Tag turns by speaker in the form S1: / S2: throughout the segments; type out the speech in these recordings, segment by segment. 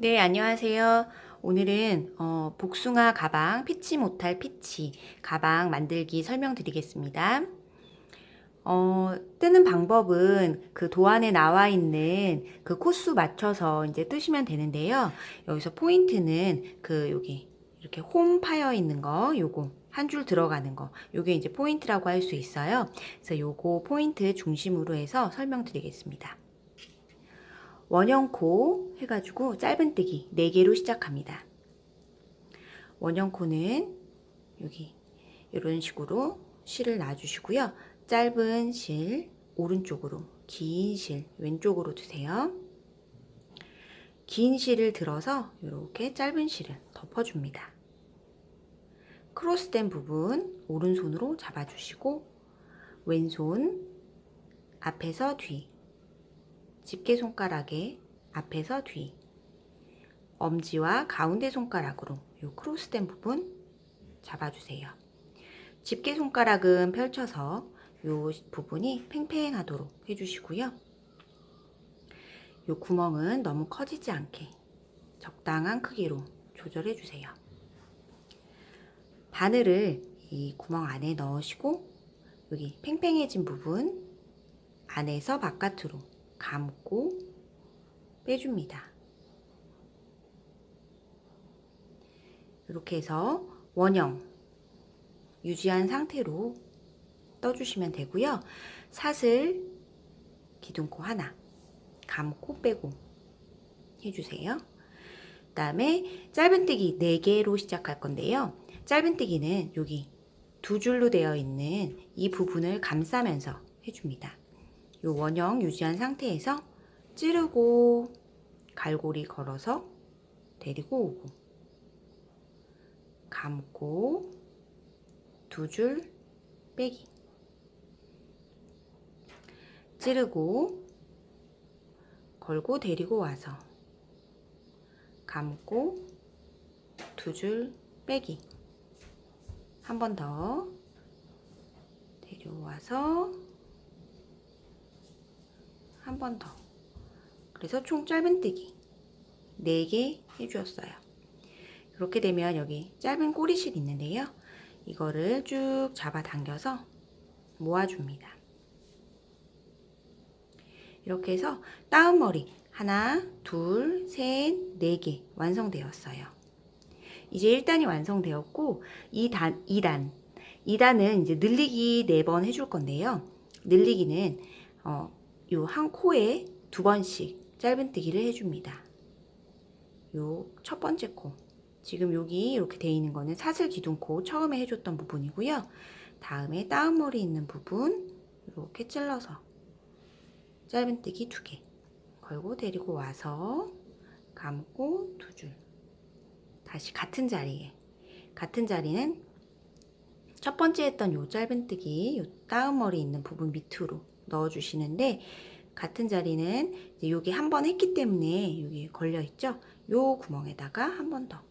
S1: 네, 안녕하세요. 오늘은 어, 복숭아 가방 피치 못할 피치 가방 만들기 설명드리겠습니다. 어, 뜨는 방법은 그 도안에 나와 있는 그 코수 맞춰서 이제 뜨시면 되는데요. 여기서 포인트는 그 여기 이렇게 홈 파여 있는 거 요거 한 줄 들어가는 거 요게 이제 포인트라고 할 수 있어요. 그래서 요거 포인트 중심으로 해서 설명드리겠습니다. 원형코 해가지고 짧은뜨기 4개로 시작합니다. 원형코는 여기 이런 식으로 실을 놔주시고요. 짧은 실 오른쪽으로 긴 실 왼쪽으로 두세요. 긴 실을 들어서 이렇게 짧은 실을 덮어줍니다. 크로스된 부분 오른손으로 잡아주시고 왼손 앞에서 뒤 집게 손가락에 앞에서 뒤 엄지와 가운데 손가락으로 이 크로스된 부분 잡아주세요. 집게 손가락은 펼쳐서 이 부분이 팽팽하도록 해주시고요. 이 구멍은 너무 커지지 않게 적당한 크기로 조절해 주세요. 바늘을 이 구멍 안에 넣으시고 여기 팽팽해진 부분 안에서 바깥으로 감고 빼줍니다. 이렇게 해서 원형 유지한 상태로 떠주시면 되고요. 사슬 기둥코 하나 감고 빼고 해주세요. 그 다음에 짧은뜨기 4개로 시작할 건데요. 짧은뜨기는 여기 두 줄로 되어 있는 이 부분을 감싸면서 해줍니다. 이 원형 유지한 상태에서 찌르고 갈고리 걸어서 데리고 오고. 감고 두 줄 빼기. 찌르고 걸고 데리고 와서 감고 두 줄 빼기. 한 번 더. 데려와서 한 번 더. 그래서 총 짧은뜨기 4개 해주었어요. 그렇게 되면 여기 짧은 꼬리실 있는데요. 이거를 쭉 잡아 당겨서 모아줍니다. 이렇게 해서 다운머리 하나, 둘, 셋, 네 개 완성되었어요. 이제 1단이 완성되었고 2단, 2단. 2단은 이제 늘리기 4번 해줄 건데요. 늘리기는 어, 요 한 코에 두 번씩 짧은뜨기를 해줍니다. 요 첫 번째 코. 지금 여기 이렇게 돼 있는 거는 사슬 기둥코 처음에 해줬던 부분이고요. 다음에 다운머리 있는 부분 이렇게 찔러서 짧은뜨기 두 개 걸고 데리고 와서 감고 두 줄. 다시 같은 자리에 같은 자리는 첫 번째 했던 요 짧은뜨기 요 다운머리 있는 부분 밑으로 넣어주시는데 같은 자리는 이제 여기 한 번 했기 때문에 여기 걸려 있죠. 요 구멍에다가 한 번 더.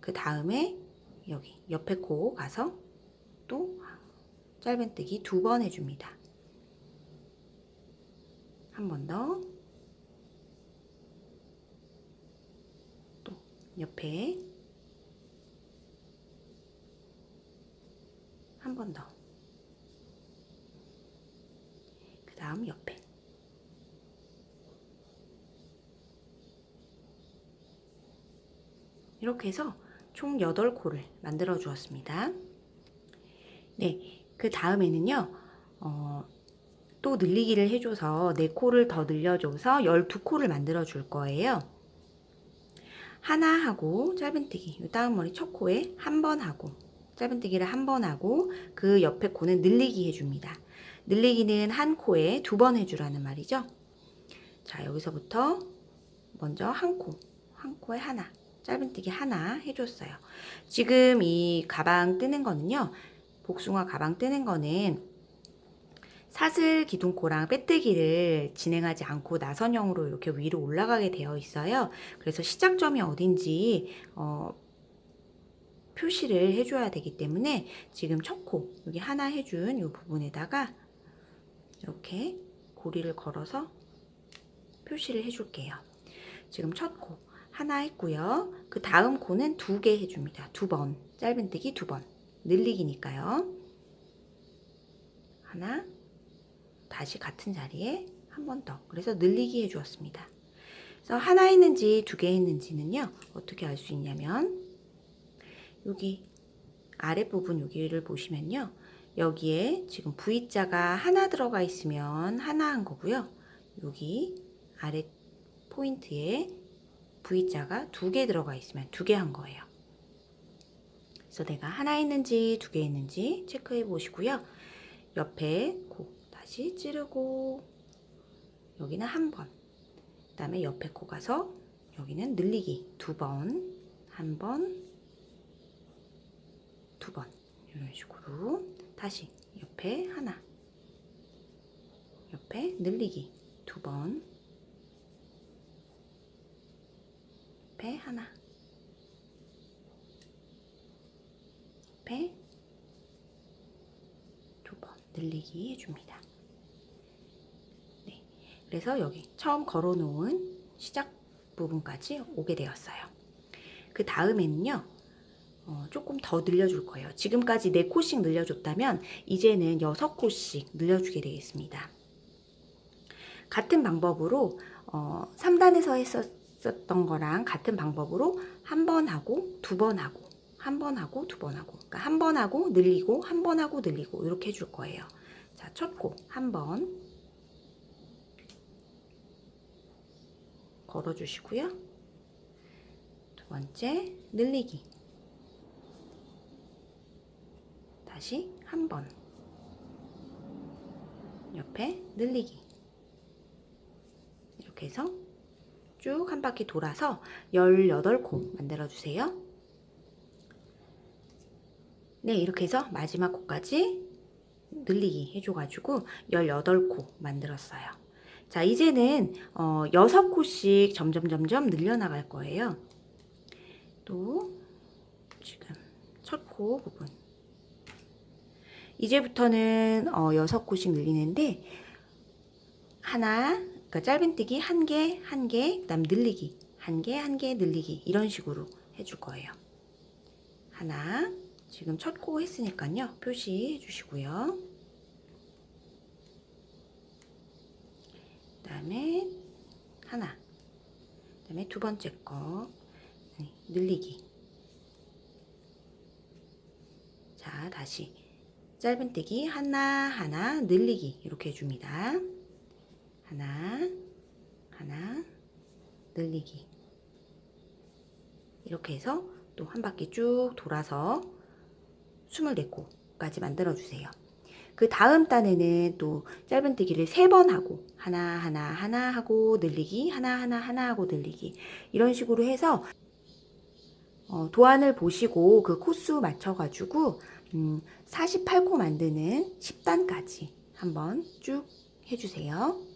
S1: 그 다음에 여기 옆에 코 가서 또 짧은뜨기 두 번 해줍니다. 한 번 더. 또 옆에 한 번 더. 그 다음 옆에. 이렇게 해서 총 8코를 만들어 주었습니다. 네, 그 다음에는요, 어, 또 늘리기를 해줘서 4코를 더 늘려줘서 12코를 만들어 줄 거예요. 하나 하고 짧은뜨기, 다음 머리 첫 코에 한 번 하고 짧은뜨기를 한 번 하고 그 옆에 코는 늘리기 해줍니다. 늘리기는 한 코에 두 번 해주라는 말이죠. 자, 여기서부터 먼저 한 코, 한 코에 하나, 짧은뜨기 하나 해줬어요. 지금 이 가방 뜨는 거는요, 복숭아 가방 뜨는 거는 사슬 기둥코랑 빼뜨기를 진행하지 않고 나선형으로 이렇게 위로 올라가게 되어 있어요. 그래서 시작점이 어딘지 어, 표시를 해줘야 되기 때문에 지금 첫 코, 여기 하나 해준 이 부분에다가 이렇게 고리를 걸어서 표시를 해줄게요. 지금 첫 코 하나 했고요. 그 다음 코는 두 개 해줍니다. 두 번. 짧은뜨기 두 번. 늘리기니까요. 하나, 다시 같은 자리에 한 번 더. 그래서 늘리기 해주었습니다. 그래서 하나 했는지 두 개 했는지는요. 어떻게 알 수 있냐면 여기 아랫부분 여기를 보시면요. 여기에 지금 V자가 하나 들어가 있으면 하나 한 거고요. 여기 아래 포인트에 V자가 두 개 들어가 있으면 두 개 한 거예요. 그래서 내가 하나 했는지 두개 했는지 체크해 보시고요. 옆에 코 다시 찌르고 여기는 한 번. 그 다음에 옆에 코 가서 여기는 늘리기 두 번, 한 번. 이런 식으로 다시 옆에 하나, 옆에 늘리기 두 번, 옆에 하나, 옆에 두 번 늘리기 해줍니다. 네, 그래서 여기 처음 걸어놓은 시작 부분까지 오게 되었어요. 그 다음에는요, 어, 조금 더 늘려줄 거예요. 지금까지 4코씩 늘려줬다면 이제는 6코씩 늘려주게 되겠습니다. 같은 방법으로 어, 3단에서 했었던 거랑 같은 방법으로 한 번 하고 두 번 하고 한 번 하고 두 번 하고 그러니까 한 번 하고 늘리고 한 번 하고 늘리고 이렇게 해줄 거예요. 자, 첫 코 한 번 걸어주시고요. 두 번째 늘리기 다시 한 번 옆에 늘리기 이렇게 해서 쭉 한 바퀴 돌아서 18코 만들어 주세요. 네, 이렇게 해서 마지막 코까지 늘리기 해줘가지고 18코 만들었어요. 자, 이제는 어, 6코씩 점점 점점 늘려나갈 거예요. 또 지금 첫 코 부분 이제부터는 어, 6코씩 늘리는데 하나, 그러니까 짧은뜨기 한 개, 한 개, 그다음 늘리기 한 개, 한 개 늘리기 이런 식으로 해줄 거예요. 하나, 지금 첫 코 했으니까요. 표시해 주시고요. 그 다음에 하나, 그 다음에 두 번째 거 네, 늘리기. 자, 다시 짧은뜨기 하나 하나 늘리기 이렇게 해줍니다. 하나 하나 늘리기 이렇게 해서 또 한 바퀴 쭉 돌아서 24코까지 만들어 주세요. 그 다음 단에는 또 짧은뜨기를 세번 하고 하나 하나 하나 하고 늘리기 하나 하나 하나 하고 늘리기 이런 식으로 해서 어, 도안을 보시고 그 코수 맞춰가지고 음, 48코 만드는 10단까지 한번 쭉 해주세요.